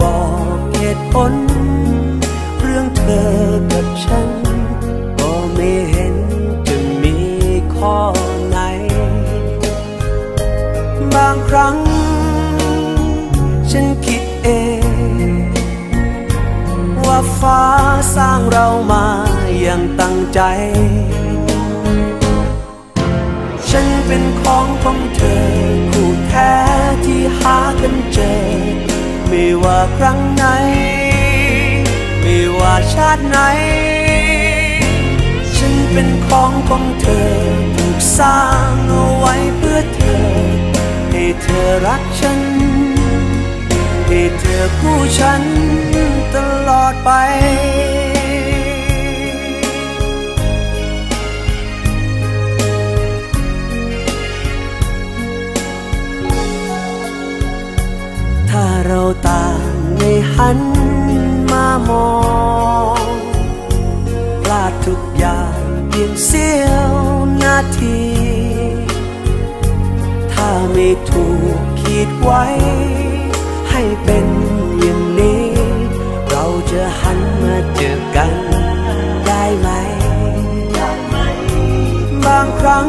บอกเหตุผล เรื่องเธอกับฉัน ก็ไม่เห็นจะมีข้อไหน บางครั้ง ฉันคิดเอง ว่าฟ้าสร้างเรามาอย่างตั้งใจ ฉันเป็นของของเธอคู่แท้ที่หากันเจอ ไม่ว่าครั้งไหน ไม่ว่าชาติไหน ฉันเป็นของของเธอ ถูกสร้างเอาไว้เพื่อเธอ ให้เธอรักฉัน ให้เธอคู่ฉันตลอดไป หันมามองพลาดทุกอย่างเพียงเสี้ยวนาที ถ้าไม่ถูกขีดไว้ ให้เป็นอย่างนี้ เราจะหันมาเจอกันได้ไหม บางครั้ง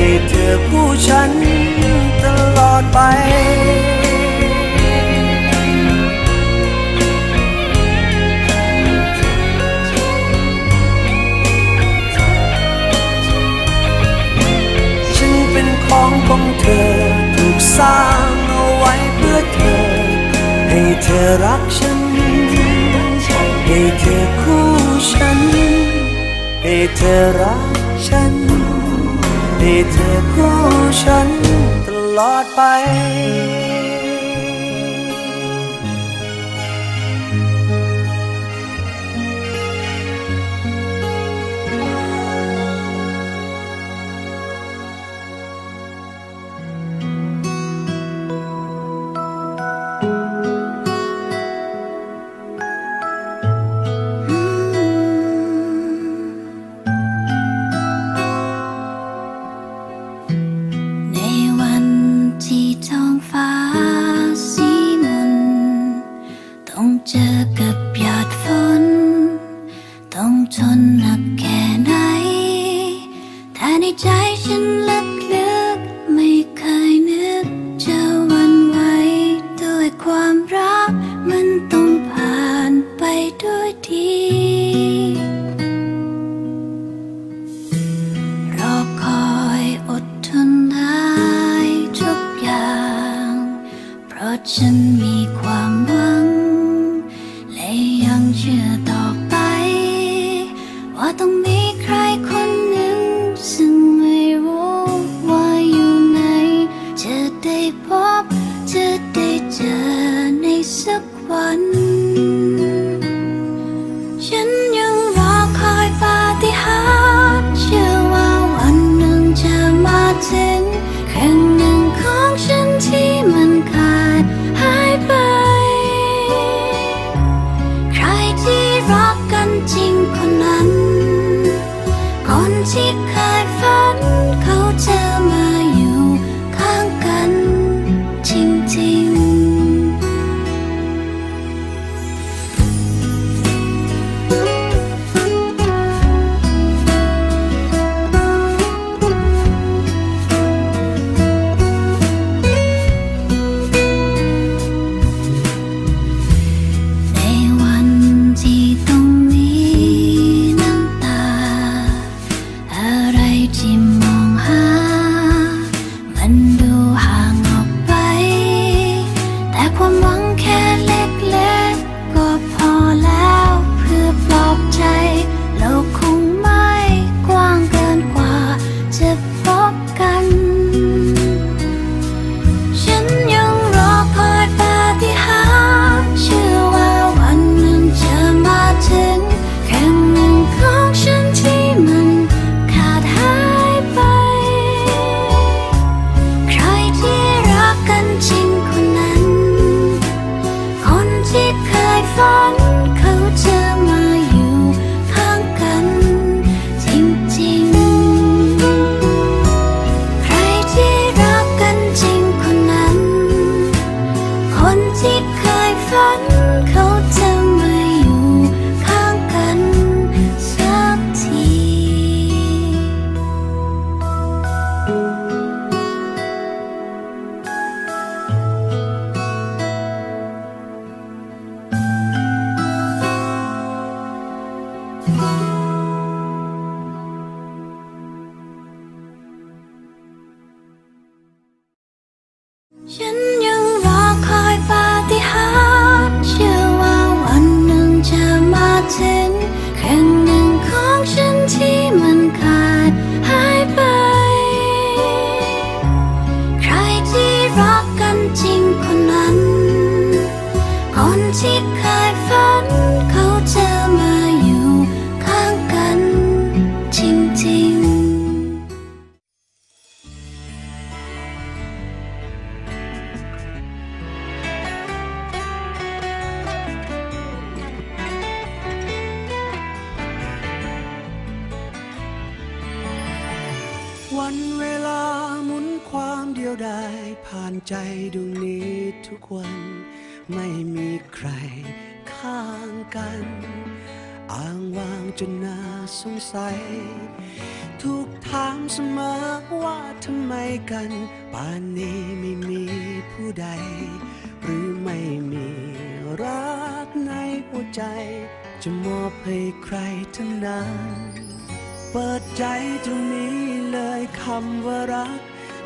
ให้เธอคู่ฉันตลอดไปฉันเป็นของของเธอถูกสร้างเอาไว้เพื่อเธอ ให้เธอรักฉัน ให้เธอคู่ฉัน ให้เธอรักฉัน ให้เธอคู่ฉันตลอดไป ฉันมี ใจดวงนี้ทุกวัน ไม่มีใครข้างกัน อ้างวางจนน่าสงสัย ทุกถามเสมอว่าทำไมกัน ป่านนี้ไม่มีผู้ใด หรือไม่มีรักในหัวใจ จะมอบให้ใครทั้งนั้น เปิดใจตรงนี้เลยคำว่ารัก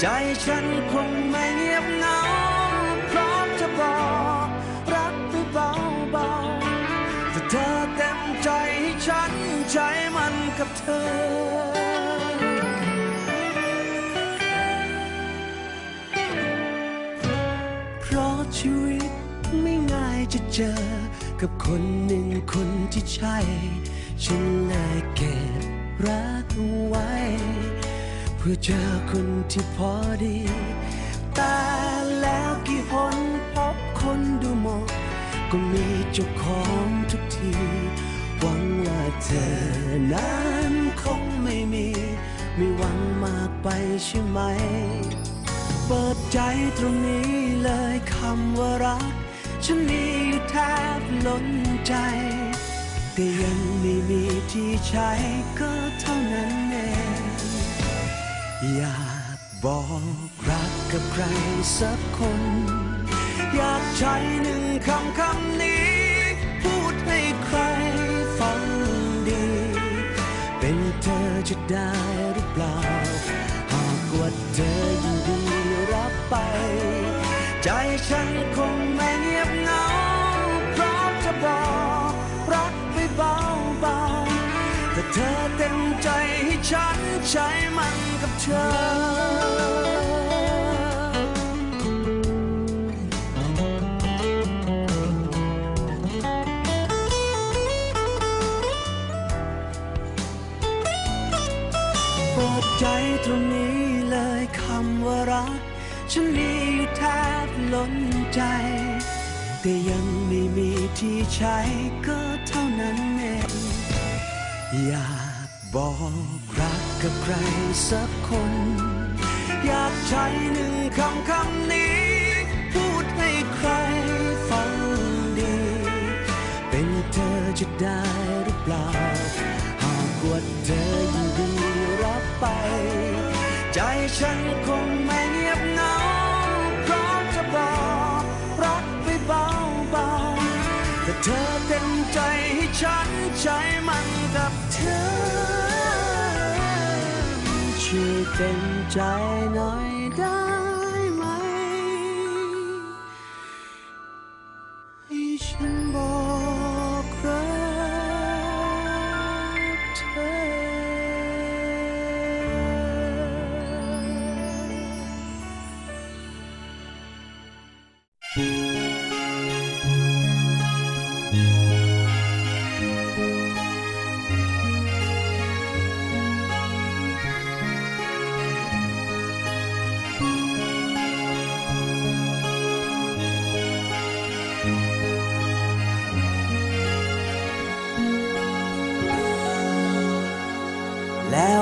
ใจฉันคงไม่เงียบเงาพร้อมจะบอกรักไปเบาๆแต่เธอเต็มใจให้ฉันใจมันกับเธอชีวิตไม่ง่ายจะเจอ กับคนหนึ่งคนที่ใช่ ฉันเลยเก็บรักไว้ เพื่อเจอคนที่พอดี แต่แล้วกี่คนพบคนดูหมด ก็มีเจ้าของทุกที หวังว่าเธอนั้นคงไม่มี ไม่หวังมากไปใช่ไหม เปิดใจตรงนี้เลยคำว่ารัก ฉันมีอยู่แทบล้นใจแต่ยังไม่มีที่ใช้ก็เท่านั้นเอง อยากบอกรักกับใครสักคน อยากใช้หนึ่งคำคำนี้ พูดให้ใครฟังดี เป็นเธอจะได้หรือเปล่า หากว่าเธอยินดีรับไป ใจฉันคงไม่เงียบเงา เพราะจะบอกรักไปเบาเบาแต่เธอเต็มใจให้ฉันใช้มัน กับเธอปิดใจตรงนี้เลยคำว่ารัก ฉันมีอยู่แทบล้นใจ แต่ยังไม่มีที่ใช้ก็เท่านั้นเองอยากบอก กับใครสักคน อยากใช้หนึ่งคำคำนี้ พูดให้ใครฟังดี เป็นเธอจะได้หรือเปล่า หากว่าเธอยินดีรับไป ใจฉันคงไม่เงียบเหงาพร้อมจะบอกรักไปเบาๆแต่เธอเต็มใจให้ฉันใจมันกับเธอ ช่วย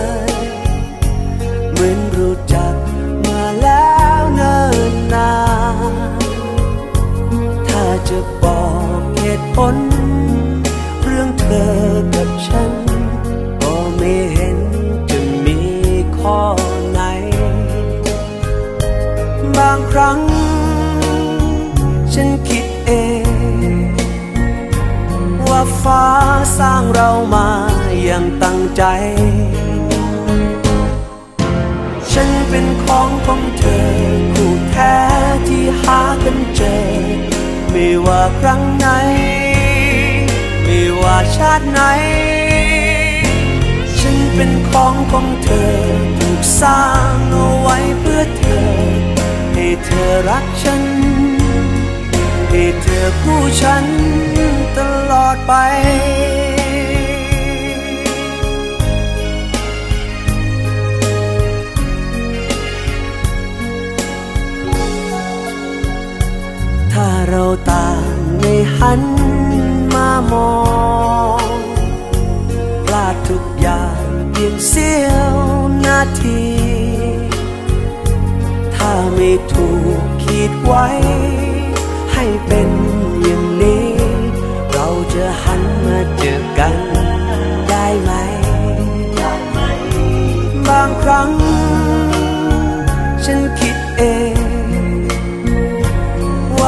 ย จักมาแล้วเนิ่นนานถ้าจะบอกเหตุผล เรื่องเธอกับฉัน ก็ไม่เห็นจะมีข้อไหน บางครั้ง ฉันคิดเอง ว่าฟ้าสร้างเรามาอย่างตั้งใจ เป็นของของเธอ คู่แท้ที่หากันเจอ ไม่ว่าครั้งไหน ไม่ว่าชาติไหน ฉันเป็นของของเธอ ถูกสร้างเอาไว้เพื่อเธอ ให้เธอรักฉัน ให้เธอคู่ฉันตลอดไป เราต่างไม่หันมามองพลาดทุกอย่างเพียงเสี้ยวนาที ถ้าไม่ถูกขีดไว้ ให้เป็นอย่างนี้ เราจะหันมาเจอกันได้ไหม บางครั้ง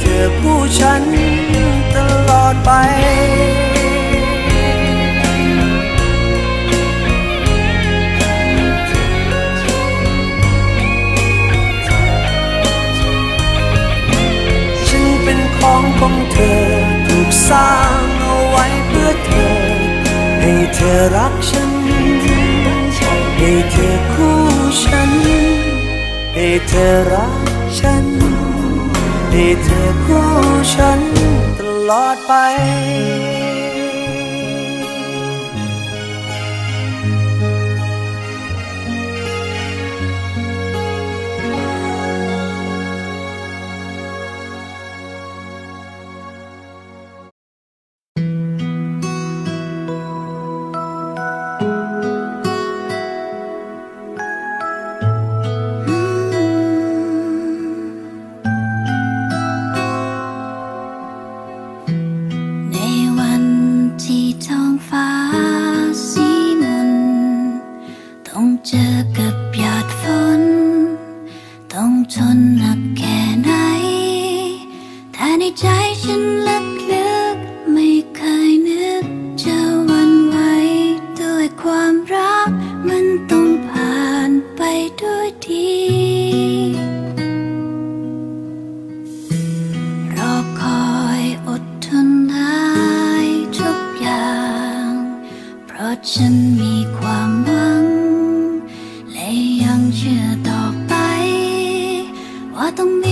เธอคู่ฉันตลอดไปฉันเป็นของของเธอถูกสร้างเอาไว้เพื่อเธอ ให้เธอรักฉัน ให้เธอคู่ฉัน ให้เธอรักฉัน ให้เธอคู่ฉันตลอดไป 灯明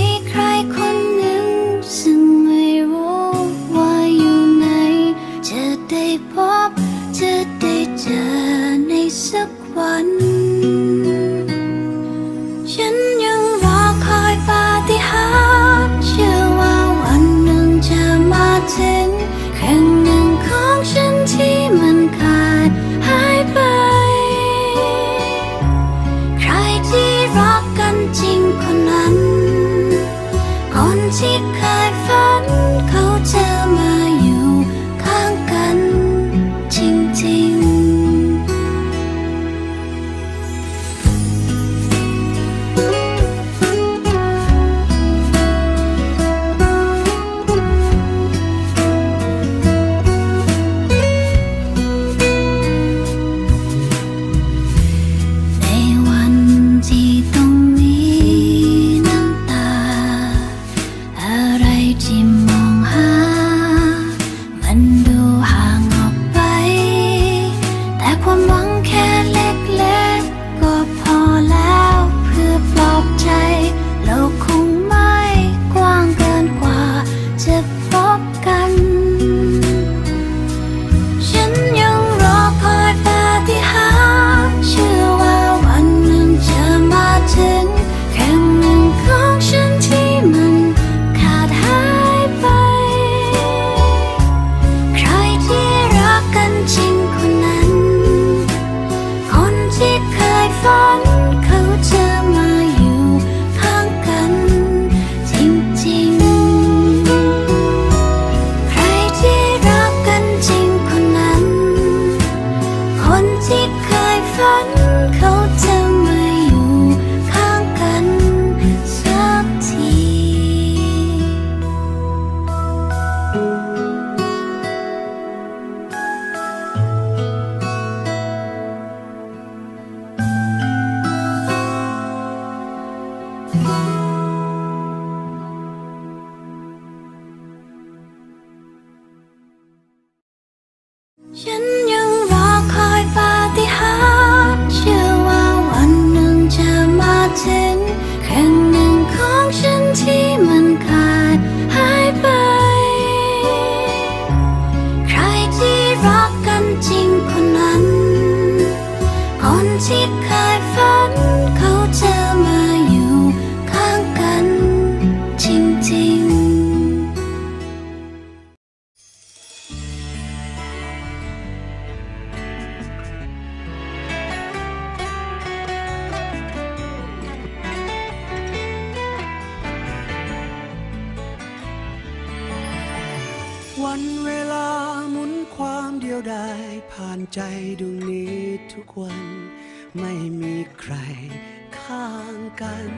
ข้างกัน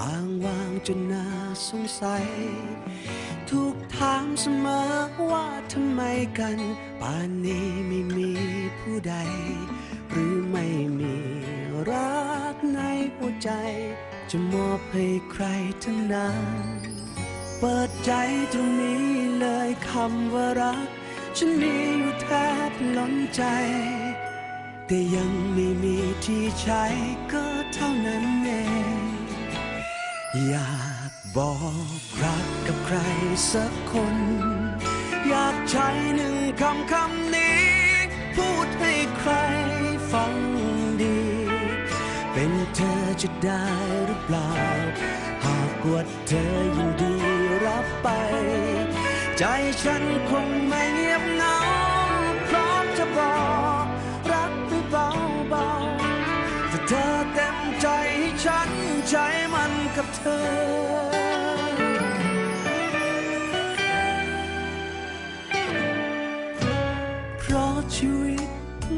อ้างวางจนน่าสงสัย ถูกถามเสมอว่าทำไมกัน ป่านนี้ไม่มีผู้ใด หรือไม่มีรักในหัวใจ จะมอบให้ใครทั้งนั้น เปิดใจตรงนี้เลยคำว่ารัก ฉันมีอยู่แทบล้นใจ แต่ยังไม่มีที่ใช้ก็เท่านั้นเองอยากบอกรักกับใครสักคน อยากใช้หนึ่งคำคำนี้ พูดให้ใครฟังดี เป็นเธอจะได้หรือเปล่า หากว่าเธอยินดีรับไป ใจฉันคงไม่เงียบเงา เธอ เพราะชีวิต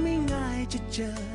ไม่ง่ายจะเจอ